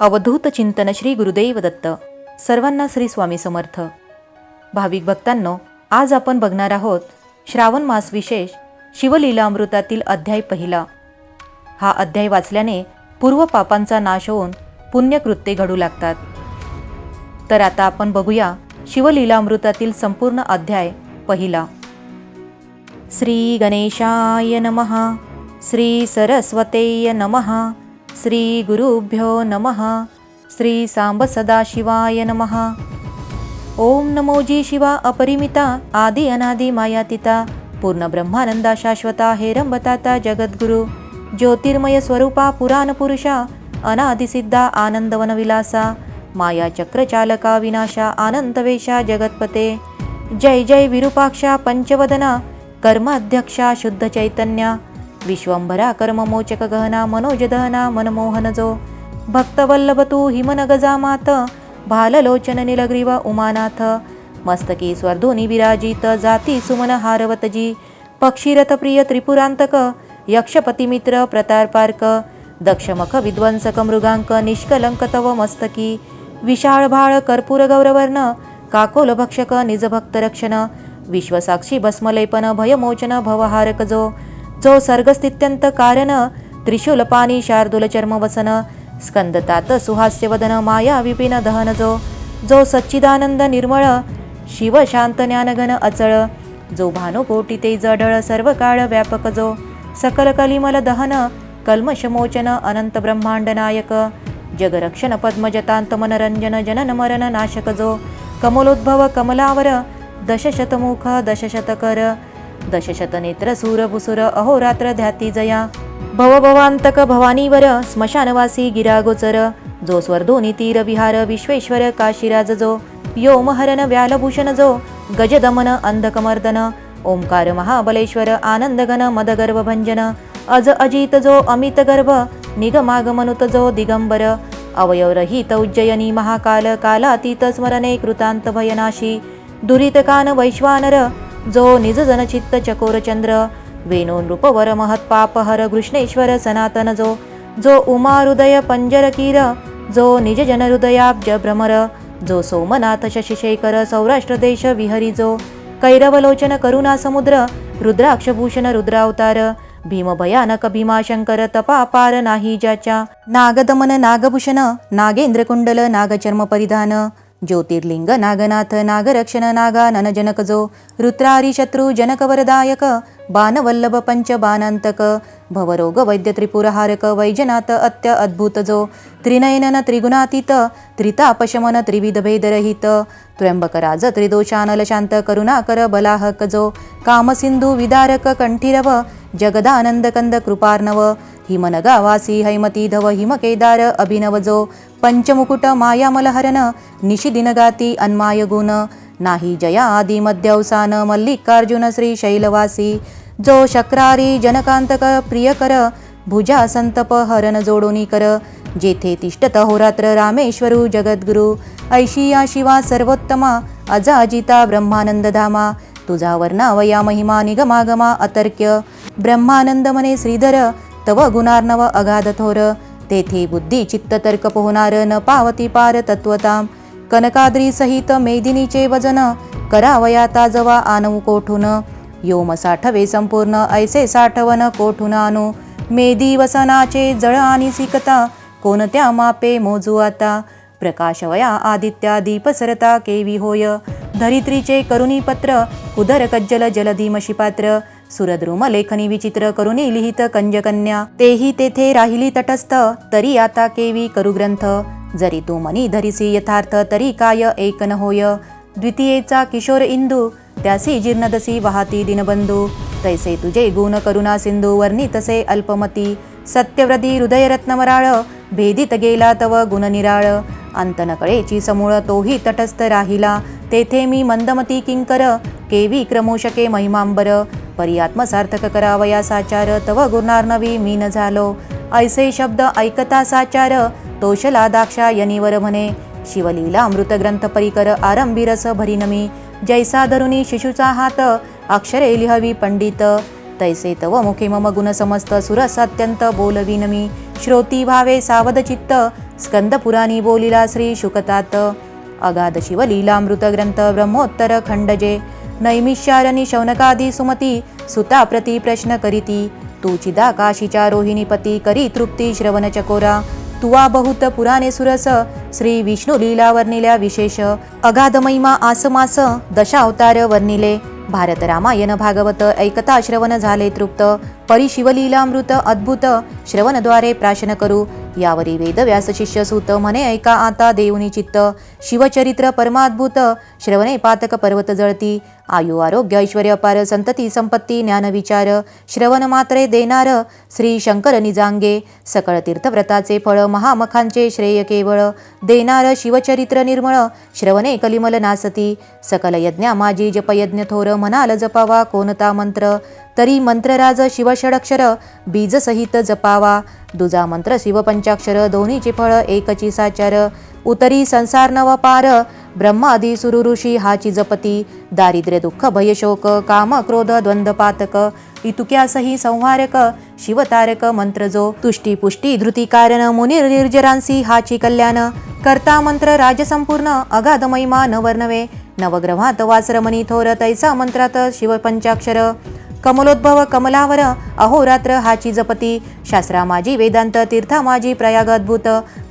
अवधूत चिंतन श्री गुरुदेव दत्त. सर्वांना श्री स्वामी समर्थ. भाविक भक्तांनो आज आपण बघणार आहोत श्रावण मास विशेष शिवलीलामृतातील अध्याय पहिला. हा अध्याय वाचल्याने पूर्व पापांचा नाश होऊन पुण्यकृत्ये घडू लागतात. तर आता आपण बघूया शिवलीलामृतातील संपूर्ण अध्याय पहिला. श्री गणेशाय नमः. श्री सरस्वतेय नमः. श्री गुरुभ्यो नमः. श्री सांब सदाशिवाय नमः. ओम नमो जी शिवा अपरिमिता आदि अनादि मायातिता पूर्ण ब्रह्मानंदा शाश्वता हेरंबताता जगद्गुरु ज्योतिर्मय स्वरूपा पुराण पुरुषा अनादिसिद्धा आनंदवनविलासा माया चक्रचालका विनाशा आनंदवेशा जगत्पते. जय जय विरूपाक्षा पंचवदना कर्माध्यक्षा शुद्ध चैतन्या विश्वंभरा कर्ममोचक गहना मनोजदहना मनमोहन जो भक्तवल्लभ तू हिमनगजा मात भाललोचन निलग्रीव उमानाथ। मस्तकी स्वर्धोनी विराजित जाती सुमन हारवतजी। पक्षीरथ प्रिय त्रिपुरांतक यक्षपतिमित्र प्रतारपार्क दक्षमख विध्वंसक मृगांक निष्कलंक तव मस्तकी। विशाळ भाळ कर्पूर गौरवर्ण काकोल भक्षक निजभक्त रक्षण। विश्वसाक्षी भस्मलेपन भयमोचन भवहारक जो जो सर्गस्थित्यंत कारण त्रिशूलपाणी शार्दूल चर्मवसन स्कंदतात सुहास्यवदन माया विपिन दहन जो जो सच्चिदानंद निर्मळ शिव शांत ज्ञानघन अचळ जो भानुकोटी ते जढळ सर्व काळ व्यापक जो सकल कलिमल दहन कल्मशमोचन अनंत ब्रह्मांड नायक जगरक्षण पद्मजतांत मनरंजन जनन मरण नाशक जो कमलोद्भव कमलावर दशशतमुख दशशतकर दशशत नेत्र सूर भुसुर अहोरात्र ध्याती जया। भवभवांतक भवानीवर स्मशानवासी गिरागोचर। जो स्वर्धोनी तीर विहार विश्वेश्वर काशीराज जो। योमहरण व्यालभूषण जो। गजदमन अंधकमर्दन। ओंकार महाबलेश्वर आनंदगन मदगर्भभंजन अज अजित जो अमित गर्भ। निगमागमनुत जो दिगंबर। अवयवरहित उज्जयनी महाकाल कालातीत स्मरणे कृतांत भयनाशी। दुरितकान वैश्वानर। जो निजजन चित्त चकोरचंद्र वेणो नृपवर महत्पापहर कृष्णेश्वर सनातन जो जो उमा हृदय पंजरकीर जो निज जन हृदयाब्ज भ्रमर जो सोमनाथ शशिशेखर सौराष्ट्र देश विहरी जो कैरवलोचन करुणा समुद्र रुद्राक्षभूषण रुद्रावतार भीम भयानक भीमाशंकर तपापार नाही ज्याच्या नागदमन नागभूषण नागेंद्र कुंडल नागचर्म परिधान ज्योतिर्लिंग नागनाथ नागरक्षण नागानन जनक जो रुद्रारी बाणवल्लभ पंच बाणांतक भवरोग वैद्य त्रिपुरहारक वैजनाथ अत्य अद्भुतजो त्रिनयनन त्रिगुणातीत त्रितापशमन त्रिविध भेदरहित त्र्यंबकराज त्रिदोषानल शांत करुणाकर बलाहक जो कामसिंधू विदारक कंठीरव जगदानंद कंद कृपार्णव हिमनगावासी हैमती धव हिमकेदार अभिनवजो पंचमुकुट मायामलहरन निशिदिनगाती अन्माय गुण नाही जया मध्यवसान मल्लिकार्जुन श्री शैलवासी। जो शक्रारी जनकांतक प्रियकर भुजा संतप हरण जोडोनी कर। जेथे तिष्ठत होरात्र रामेश्वरू जगद्गुरु। ऐशिया शिवा सर्वोत्तमा अजाजिता ब्रह्मानंद धामा तुझा वर्णावया महिमा निगमागमा अतर्क्य। ब्रह्मानंद मने श्रीधर तव गुणार्णव अगाध थोर। तेथे बुद्धी चित्त तर्क पोहणार न पावती पार तत्वताम। कनकाद्री सहित मेदिनीचे वजन करावयाता जवा आणू कोठून? योम साठवे संपूर्ण ऐसे साठवन कोठून आणू? मेदी वसनाचे जळ आणि सिकता कोणत्या मापे मोजू आता? प्रकाशवया आदित्या दीप सरता केवी होय? धरित्रीचे करुणी पत्र उदर कज्जल जलधीमशी पात्र सुरद्रुम लेखनी विचित्र करुणी लिहित कंजकन्या तेही तेथे राहिली तटस्थ तरी आता केवी करू ग्रंथ जरी तू मनी धरिसी यथार्थ तरी काय एक न होय. द्वितीयेचा किशोर इंदू त्यासी जीर्णदसी वाहती दिनबंधू. तैसे तुझे गुण करुणा सिंधू वर्णी तसे अल्पमती. सत्यव्रती हृदयरत्नमराळ भेदित गेला तव गुणनिराळ अंतनकळेची समूळ तोही तटस्थ राहिला. तेथे मी मंदमती किंकर केवी क्रमोशके महिमांबर परी आत्मसार्थक करावया साचार तव गुणार्णवी मी न झालो. ऐसे शब्द ऐकता साचार तोषला दाक्षा यनिवर म्हणे. शिवलीला अमृत ग्रंथ परिकर आरंभी रस भरिनमी जैसा धरुणी शिशुचा हात अक्षरे लिहवी पंडित. तैसे तव मुखे मम गुण समस्त सुरस अत्यंत बोलविनमी श्रोती भावे सावध चित्त स्कंद पुराणी बोलिला श्री शुकतात. अगाध शिवलीलामृत ग्रंथ ब्रह्मोत्तर खंडजे नैमिष्यारणी शौनकादी सुमती सुता प्रति प्रश्न करीती तू चिदा काशीच्या रोहिणीपती करी तृप्ती श्रवण चकोरा तुवा बहुत पुराणे सुरस श्री विष्णू लीला वर्णिल्या विशेष अगाध महिमा आसमास दशावतार वर्णिले भारत रामायण भागवत ऐकता श्रवण झाले तृप्त परी शिवलीलामृत अद्भुत श्रवणद्वारे प्राशन करू यावरी वेदव्यास शिष्य सूत म्हणे ऐका आता देऊनी चित्त. शिवचरित्र परमाद्भुत. श्रवणे पातक पर्वत जळती. आयु आरोग्य ऐश्वर अपार संतती संपत्ती ज्ञान विचार. श्रवण मात्रे देणार. श्री शंकर निजांगे. सकळ तीर्थव्रताचे फळ महामखांचे श्रेय केवळ. देणार शिवचरित्र निर्मळ. श्रवणे कलिमल नासती. सकल यज्ञा माझी जपयज्ञ थोर. म्हणाल जपावा कोणता मंत्र? तरी मंत्रराज शिवषडक्षर. बीजसहित जपावा. दुजा मंत्र शिवपंचाक्षर दोन्हीची फळ एकची साचार उतरी संसार नव पार ब्रह्मादी सुरू ऋषी हाची जपती दारिद्र्य दुःख भयशोक काम क्रोध द्वंद्वपातक इतुक्यासही संहारक शिवतारक मंत्र जो तुष्टी पुष्टी धृती कारण मुनिर निर्जरांसी हाची कल्याण कर्ता मंत्र राजसंपूर्ण अगाध महिमा नवर्णवे नवग्रहात वासरमणी थोर तैसा मंत्रात शिवपंचाक्षर कमलोद्भव कमलावर अहोरात्र हाची जपती. शास्त्रामाजी वेदांत तीर्था माझी प्रयाग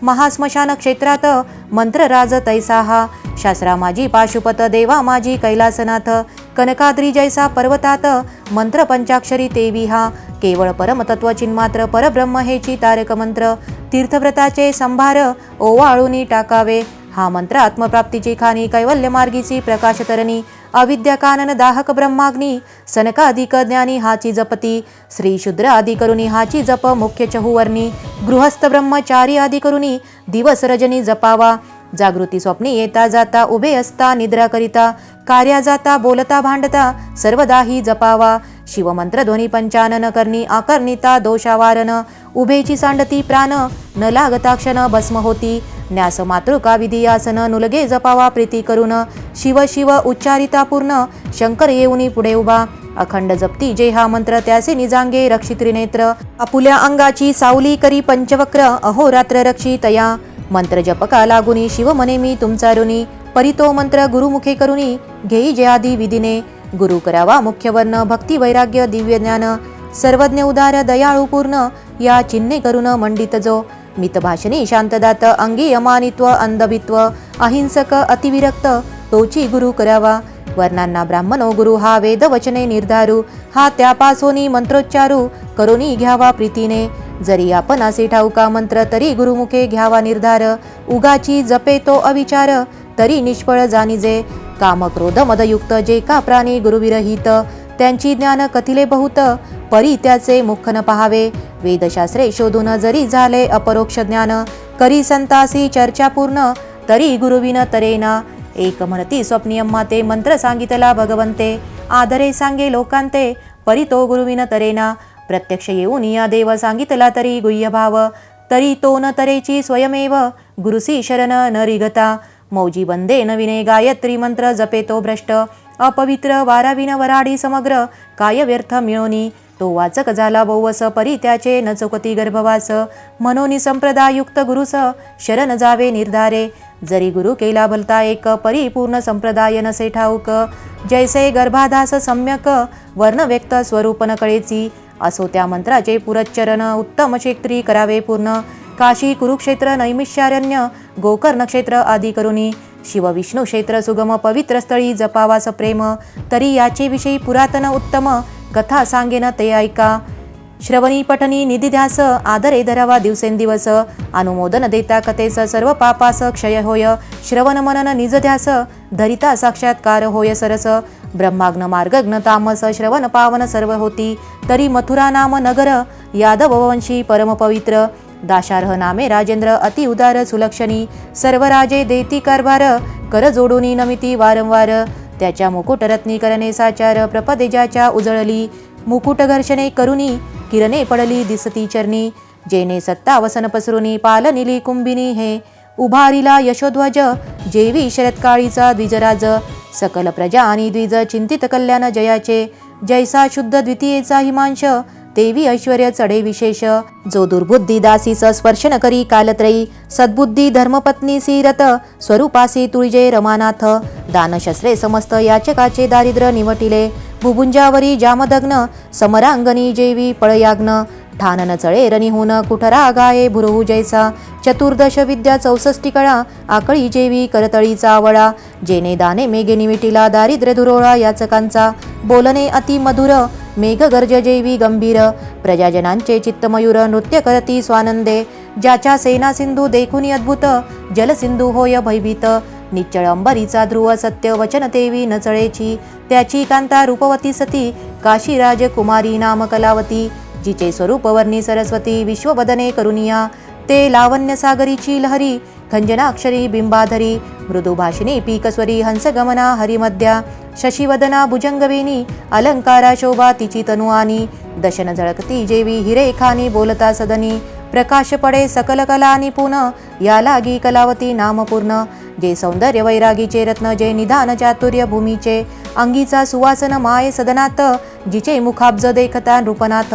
महास्मशान क्षेत्रात मंत्रराज तैसा हा शास्त्रा माझी पाशुपत देवा कैलासनाथ. कनकाद्री जैसा पर्वतात मंत्र पंचाक्षरी तेवी हा केवळ परमतत्व चिन्मात्र परब्रह्म हेची तारक मंत्र. तीर्थव्रताचे संभार ओवाळूनी टाकावे. हा मंत्र आत्मप्राप्तीची खाणी कैवल्य मार्गीची प्रकाशतरणी. अविद्याकानन दाहक ब्रह्माग्नी सनकाधिक ज्ञानी हाची जपती श्री शूद्र आदी करुणी हाची जप मुख्य चहुवर्णी गृहस्थ ब्रह्मचारी आदी करुणी दिवस रजनी जपावा जागृती स्वप्नी येता जाता उभे असता निद्रा करिता कार्या जाता बोलता भांडता सर्वदाही जपावा. शिवमंत्र ध्वनी पंचानन करणी आकर्णिता दोषावारन उभेची सांडती प्राण न लागता क्षण भस्म होती न्यास मातृका विधियासन नुलगे जपावा प्रीती करून. शिव शिव उच्चारिता पूर्ण शंकर येऊनी पुढे उभा. अखंड जपती जे हा मंत्र त्याचे निजांगे रक्षी त्रिनेत्र अंगाची सावली करी पंचवक्र अहोरात्र रक्षी तया मंत्र जपका लागुनी शिव मने मी तुमचा ऋणी परितो मंत्र गुरुमुखे करुणी घेई जयादी विधीने गुरु करावा मुख्य वर्ण भक्ती वैराग्य दिव्य ज्ञान सर्वज्ञ उदार दयाळू पूर्ण या चिन्हे करून मंडित जो मितभाषणी शांतदात अंगी अमानित्व अंधभित्व अहिंसक अतिविरक्त तोची गुरु करावा वर्णांना ब्राह्मणो गुरु हा वेद वचने निर्धारू हा त्यापासोनी मंत्रोच्चारू करोनी घ्यावा प्रीतीने. जरी आपण असे ठाऊका मंत्र तरी गुरुमुखे घ्यावा निर्धार. उगाची जपे तो अविचार तरी निष्फळ जाणीजे. काम क्रोध मदयुक्त जे का प्राणी गुरुविरहित त्यांची ज्ञान कथिले बहुत परी त्याचे मुख न पहावे. वेदशास्त्रे शोधून जरी झाले अपरोक्ष ज्ञान करी संतासी चर्चा पूर्ण तरी गुरुविन तरेना. एक म्हणती स्वप्नियम्मा ते मंत्र सांगितला भगवंते. आदरे सांगे लोकांते परी तो गुरुविन तरेना. प्रत्यक्ष येऊन या देव सांगितला तरी गुह्य भाव. तरी तो न तरेची स्वयमेव. गुरुसी शरण न रिगता. मौजी बंदे नविने गायत्री मंत्र जपे तो भ्रष्ट. अपवित्र वाराविन वराडी समग्र. काय व्यर्थ मिळोनी. तो वाचक झाला बहुवस परी त्याचे न चुकती गर्भवास. मनोनी संप्रदायुक्त गुरुस शरण जावे निर्धारे. जरी गुरु केला भलता एक परिपूर्ण संप्रदाय नसे ठाऊक. जैसे गर्भाधास सम्यक वर्ण व्यक्त स्वरूप न कळेची. असो त्या मंत्राचे पुरच्चरण उत्तम क्षेत्री करावे पूर्ण. काशी कुरुक्षेत्र नैमिष्यारण्य गोकर्ण क्षेत्र आदी करुणी शिवविष्णू क्षेत्र सुगम पवित्र स्थळी जपावास प्रेम. तरी याचे विषयी पुरातन उत्तम. कथा सांगेन ते ऐका. श्रवणी पठनी निधिध्यास आदरे धरावा दिवसेंदिवस अनुमोदन देता कथेस सर्व पापास क्षय होय. श्रवण मनन निजध्यास धरिता साक्षात्कार होय सरस. ब्रह्माग्न मार्गग्न तामस श्रवण पावन सर्व होती. तरी मथुरा नाम नगर यादव वंशी परम पवित्र. दाशार्ह नामे राजेंद्र अति उदार सुलक्षणी. सर्व राजे देती कारभार कर जोडूनी नमिती वारंवार. त्याच्या मुकुटरत्नी करणे साचार प्रपदेजाच्या उजळली. मुकुट घर्षणे करुनी किरणे पडली दिसती चरणी. जेने सत्ता वसन पसरुनी पालनिली कुंभिनी हे. उभारीला यशोध्वज जेवी शरत्काळीचा द्विजराज. सकल प्रजा आणि द्विज चिंतित कल्याण जयाचे. जैसा शुद्ध द्वितीयेचा हिमांश देवी ऐश्वर्य चढे विशेष. जो दुर्बुद्धी दासीस स्पर्श न करी कालत्रयी सद्बुद्धी धर्मपत्नी सीरत स्वरूपासी तुळजे रमानाथ. दानशस्त्रे समस्त याचकाचे दारिद्र्य निवटिले. भुभुंजावरी जामदग्न समरांगणी जेवी पळयाग्न. ठानन चळे रनिहून कुठरा गाये भुरहू जैसा. चतुर्दश विद्या चौसष्टी कळा आकळी जेवी करतळीचा आवळा जेने दाने मेघे निमिटिला दारिद्र्य दुरोळा याचकांचा. बोलणे अति मधुर मेघ गर्ज जेवी गंभीर. प्रजाजनांचे चित्तमयूर नृत्य करती स्वानंदे. ज्याच्या सेना सिंधू देखुनी अद्भुत जलसिंधू होय भयभीत. निच्चळ अंबरीचा ध्रुव सत्य वचन देवी नचळेची. त्याची कांता रूपवती सती काशीराज कुमारी नाम कलावती जिचे स्वरूप वर्णी सरस्वती विश्ववदने करुनिया ते लावण्य सागरीची लहरी खंजनाक्षरी बिंबाधरी मृदुभाषिणी पीकस्वरी हंसगमना हरिमध्या शशिवदना भुजंगवेणी अलंकारा शोभा तिची तनुआनी दशन झळकती जेवी हिरेखानी बोलता सदनी प्रकाश पडे सकल कला निपुण या लागी कलावती नामपूर्ण जे सौंदर्य वैरागीचे रत्न जे निधान चातुर्य भूमीचे अंगीचा सुवासन माये सदनात जिचे मुखाब्ज देखता नृपनाथ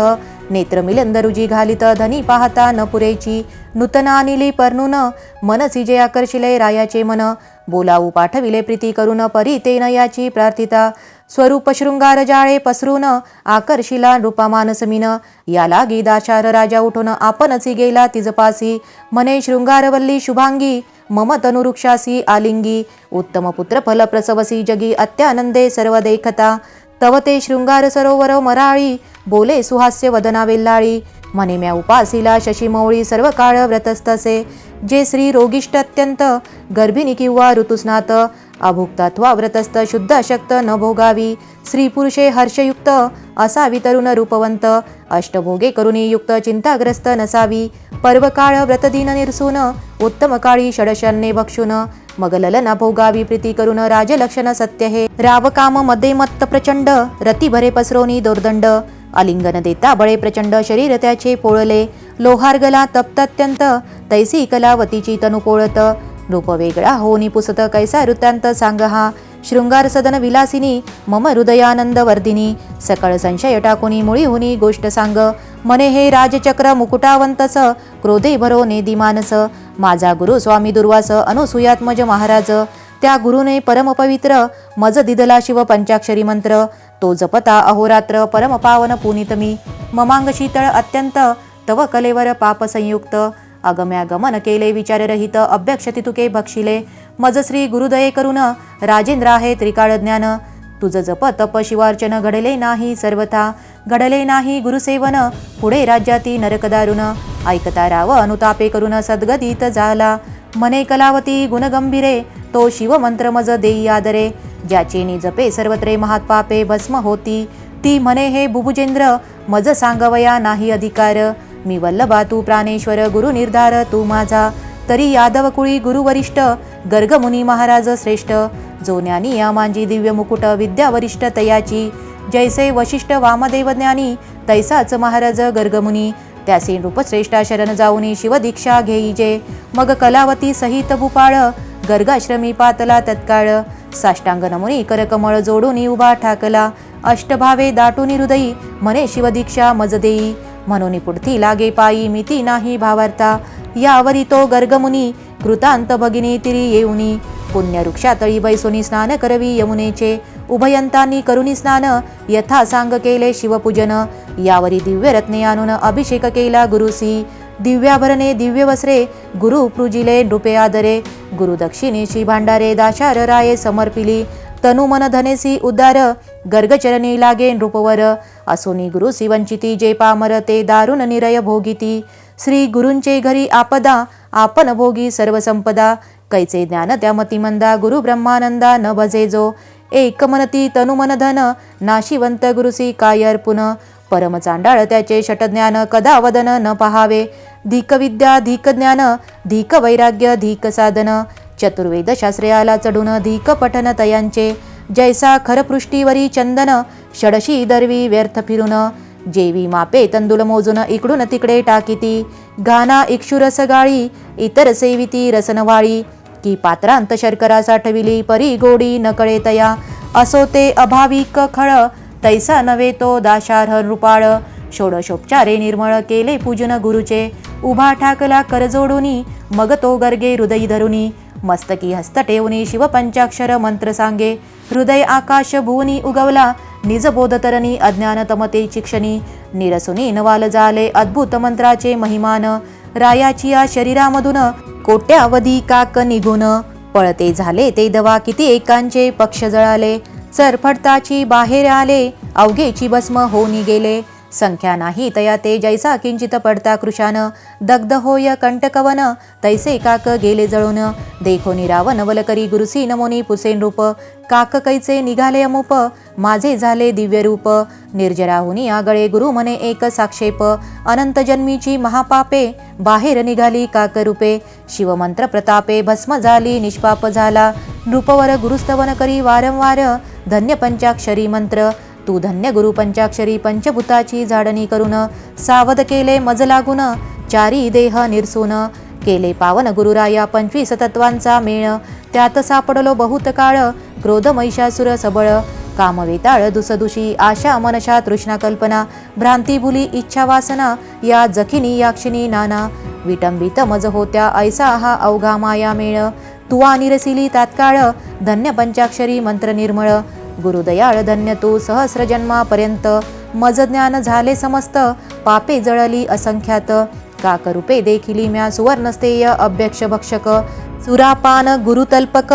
नेत्र रुजी घालित धनी पाहता न पुरेची नूतनानिली अनिली परनून मनसी जे आकर्षिले रायाचे मन बोलावू पाठविले प्रीती करून परी तेन याची प्रार्थिता स्वरूप शृंगार जाळे पसरून आकर्षिला नृपमानसमीन या लागी दाशार राजा उठून आपणसी गेला तिजपासी मने शृंगारवल्ली शुभांगी मम तनुरुक्षासी आलिंगी उत्तम पुत्र फल प्रसवसी जगी अत्यानंदे सर्व देखता तव ते शृंगार सरोवर मराळी बोले सुहास्य वदना वेल्लाळी मने म्या उपासीला शशीमौळी सर्व काळ व्रतस्तसे जे श्री रोगिष्ट अत्यंत गर्भिणी किंवा ऋतुस्नात अभुक्तत्वा व्रतस्थ शुद्ध अशक्त न भोगावी स्त्री पुरुषे हर्षयुक्त असावी तरुण रूपवंत अष्टभोगे करुणी युक्त चिंताग्रस्त नसावी पर्वकाळ व्रतदिन निरसून उत्तम काळी षडशन्ने भक्षुन मग ललन भोगावी प्रीती करून राजलक्षण सत्य हे. रावकाममध्ये मत्त प्रचंड रती भरे पसरोनी दोर्दंड. अलिंगन देता बळे प्रचंड शरीर त्याचे पोळले. लोहारगला तप्त अत्यंत तैसी कलावतीची तनु पोळत. रूप वेगळा होनी पुसत कैसा वृत्तांत सांग हा शृंगार सदन विलासिनी मम हृदयानंद वर्धिनी. सकळ संशय टाकुनी मुळी हुनी गोष्ट सांग. मने हे राजचक्र मुकुटावंतस क्रोधे भरो नेदी मानस माझा गुरु स्वामी दुर्वास अनुसुयात्मज महाराज त्या गुरुने परमपवित्र मज दिदला शिव पंचाक्षरी मंत्र तो जपता अहोरात्र परमपावन पुनितमी ममांग शीतळ अत्यंत तव कलेवर पाप संयुक्त. अगम्यागमन केले विचाररहित अभ्यक्ष तुके भक्षिले मज श्री गुरुदये करून राजेंद्र आहे त्रिकाळ ज्ञान. तुझं जप तप शिवार्चन घडले नाही सर्वथा. घडले नाही गुरुसेवन पुढे राज्याती नरकदारुण ऐकता राव अनुतापे करून सद्गदीत झाला मने कलावती गुणगंभीरे तो शिवमंत्र मज देई आदरे. ज्याचे निजपे सर्वत्रे महात्पापे भस्म होती. ती मने हे बुभुजेंद्र मज सांगवया नाही अधिकार. मी वल्लभा तू प्राणेश्वर गुरु निर्धार तू माझा. तरी यादवकुळी गुरुवरिष्ठ गर्गमुनी महाराज श्रेष्ठ. जो ज्ञानी या मांजी दिव्य मुकुट विद्या वरिष्ठ तयाची जैसे वशिष्ठ वामदेव ज्ञानी तैसाच महाराज गर्गमुनी. त्यासी नृपश्रेष्ठा शरण जाऊनी शिवदीक्षा घेईजे मग कलावती सहित भूपाळ गर्गाश्रमी पातला तत्काळ. साष्टांग नमुनी करकमळ जोडून उभा ठाकला. अष्टभावे दाटून हृदयी मने शिवदीक्षा मज देई. म्हणून पुढती लागे पायी मिती नाही भावार्था यावरी तो गर्गमुनी कृतांत भगिनी तिरी येऊनी. पुण्य वृक्षातळी बैसोनी स्नान करवी यमुनेचे उभयंतांनी करुणी स्नान यथा सांग केले शिवपूजन. यावरी दिव्य रत्ने आणून अभिषेक केला गुरुसी दिव्याभरणे दिव्य वस्त्रे गुरु पृजिले नृपे आदरे. गुरुदक्षिणेशी भांडारे दाशार राये समर्पिली. तनु मन धनेसी उदार गर्गचरणी लागे नृपवर. असोनी गुरु वंचिती जे पामर ते दारुण निरय भोगिती. श्री गुरूंचे घरी आपदा आपण भोगी सर्व संपदा कैचे ज्ञान? त्या मतिमंदा गुरु ब्रह्मानंदा न भजे जो. एक मनती धन नाशिवंत गुरुसी काय अर्पुन परम चांडाळ त्याचे षटज्ञान कदा वदन न पहावे. धीक विद्या धीक ज्ञान धीक वैराग्य धीक साधन. चतुर्वेद शास्त्रयाला चढून धीक पठन तयांचे. जैसा खरपृष्टीवरी चंदन षडशी दर्वी व्यर्थ फिरून. जेवी मापे तंदुल मोजून इकडून तिकडे टाकीती. गाना इक्षुरस गाळी इतर सेविती रसनवाळी. की पात्रांत शर्करा साठविली परी गोडी नकळे तया. असो ते अभाविक खळ तैसा नव्हे तो दाशार्ह नृपाळ षोडशोपचारे निर्मळ केले पूजन गुरुचे. उभा ठाकला करजोडुनी मग तो गर्गे हृदय धरुनी. मस्तकी हस्त ठेवणी शिवपंचाक्षर मंत्र सांगे. हृदय आकाश भुवनी उगवला निज बोधतरणी अज्ञान तमते चिक्षणी. निरसुनी नवाल झाले अद्भुत मंत्राचे महिमान. रायाची या शरीरामधून कोट्यावधी काक निघून? पळते झाले ते दवा किती एकांचे? पक्ष जळाले सरफडताची बाहेर आले अवघेची भस्म होऊनी गेले. संख्या नाही. तया ते जैसा किंचित पडता कृशान. दग्ध होय कंटकवन. तैसे काक गेले जळून. देखो निरावन वलकरी गुरुसी नमोनी पुसेन रूप. काक कैचे निघाले अमुप? माझे झाले दिव्य रूप. निर्जराहुनी आगळे गुरु मने एक साक्षेप. अनंत जन्मीची महापापे. बाहेर निघाली काकरूपे शिवमंत्र प्रतापे भस्म झाली निष्पाप झाला. नृपवर गुरुस्तवन करी वारंवार. धन्य पंचाक्षरी मंत्र. तू धन्य गुरु पंचाक्षरी पंचभूताची झाडणी करून सावध केले मज लागून चारी देह निरसून. केले पावन गुरुराया पंचवीस तत्वांचा मेळ त्यात सापडलो बहुत काळ क्रोध महिषासुर सबळ. कामवेताळ दुसदुषी आशा मनशा तृष्णा कल्पना भ्रांती भुली इच्छा वासना या जखिनी याक्षिणी नाना. विटंबित मज होत्या ऐसा हा अवघा माया मेळ. तुवा निरसिली तात्काळ धन्य पंचाक्षरी मंत्र निर्मळ. गुरुदयाळ धन्य तू सहस्रजन्मापर्यंत. मज ज्ञान झाले समस्त. पापे जळली असंख्यात. काकरूपे देखिली म्या सुवर्णस्तेय अभ्यक्ष भक्षक सुरापान गुरुतल्पक.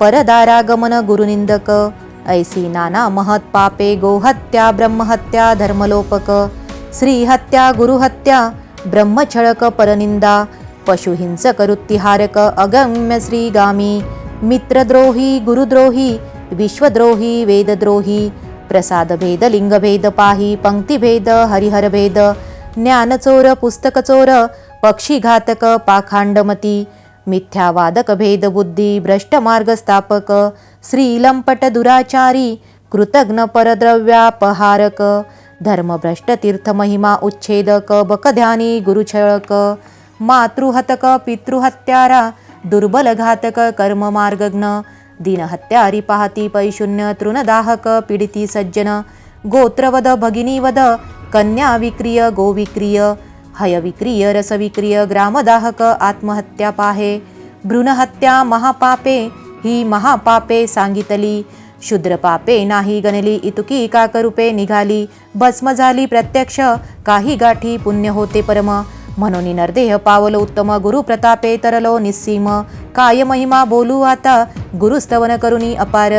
परदारागमन गुरुनिंदक. ऐसी नाना महत पापे गोहत्या ब्रह्महत्या धर्मलोपक. श्रीहत्या गुरुहत्या ब्रह्मछळक परनिंदा. पशुहिंसक वृत्तिहारक अगम्य श्रीगामी. मित्रद्रोही गुरुद्रोही विश्वद्रोही वेदद्रोही प्रसादभेद लिंगभेद पाही पंक्तिभेद हरिहरभेद ज्ञानचोर पुस्तकचोर पक्षीघातक पाखांडमती मिथ्यावादक भेदबुद्धी भ्रष्टमार्गस्थापक श्रीलंपट दुराचारी कृतघ्न परद्रव्यापहारक धर्मभ्रष्ट तीर्थमहिमा उच्छेदक बकध्यानी गुरुछळक मातृहतक पितृहत्यारा दुर्बल घातक कर्ममार्गग्न दिनहत्यारी पाहती पैशून्य तृणदाहक पीडिती सज्जन। गोत्रवद भगिनीवद कन्या विक्रिय गोविक्रिय हयविक्रिय रसविक्रिय ग्रामदाहक आत्महत्या पाहे। भ्रूणहत्या महापापे ही महापापे सांगितली। शूद्रपापे नाही गणली इतुकी काकरूपे निघाली। भस्म झाली प्रत्यक्ष काही गाठी पुण्य होते परम। म्हणून नरदेह पावलो उत्तम गुरु प्रतापे तरलो निस्सीम. काय महिमा बोलू आता? गुरुस्तवन करुणी अपार.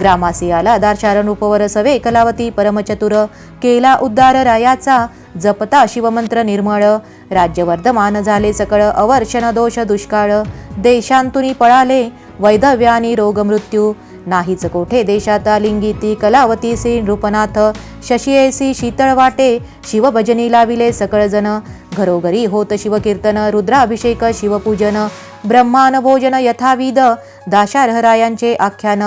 ग्रामासी आला दारचारण उपवर सवे कलावती परमचतुर. केला उद्धार रायाचा जपता शिवमंत्र निर्मळ. राज्यवर्धमान झाले सकळ अवर्षण दोष दुष्काळ. देशांतुनी पळाले वैधव्यानी रोगमृत्यू नाहीच कोठे देशाता लिंगीती कलावतीसी नृपनाथ. शशियेसी शीतळ वाटे शिवभजनी लाविले सकळजन घरोघरी होत शिवकीर्तन रुद्राभिषेक शिवपूजन ब्रह्मान भोजन यथाविध दाशार्हरायांचे आख्यान.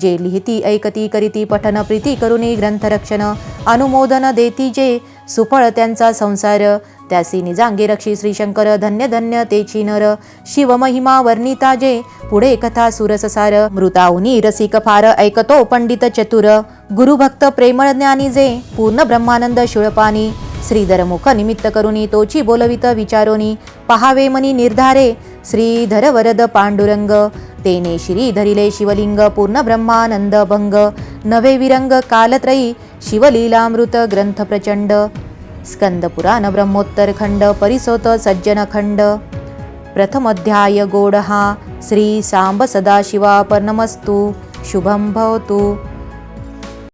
जे लिहिती ऐकती करीती पठन प्रीती करुणी ग्रंथरक्षण अनुमोदन देती जे सुफळ त्यांचा संसार. त्यासी निजांगे रक्षी श्रीशंकर धन्य धन्य तेची नर शिवमहिमा वर्णिता जे पुढे कथा सुरससार. मृताहुनी रसिक फार ऐकतो पंडित चतुर. गुरुभक्त प्रेमळ ज्ञानी जे पूर्ण ब्रह्मानंद शुळपानी श्रीधरमुख निमित्त करुणी तोची बोलवित विचारोनी पहावे मनी निर्धारे श्रीधर वरद पांडुरंग तेने श्री धरिले शिवलिंग पूर्ण ब्रह्मानंद भंग नवे विरंग कालत्रयी शिवलीलामृत ग्रंथ प्रचंड स्कंद पुराण ब्रह्मोत्तर खंड परिसोत सज्जन खंड। प्रथमध्याय गोडहा श्री सांब सदाशिवापनमस्तु शुभं भवतु।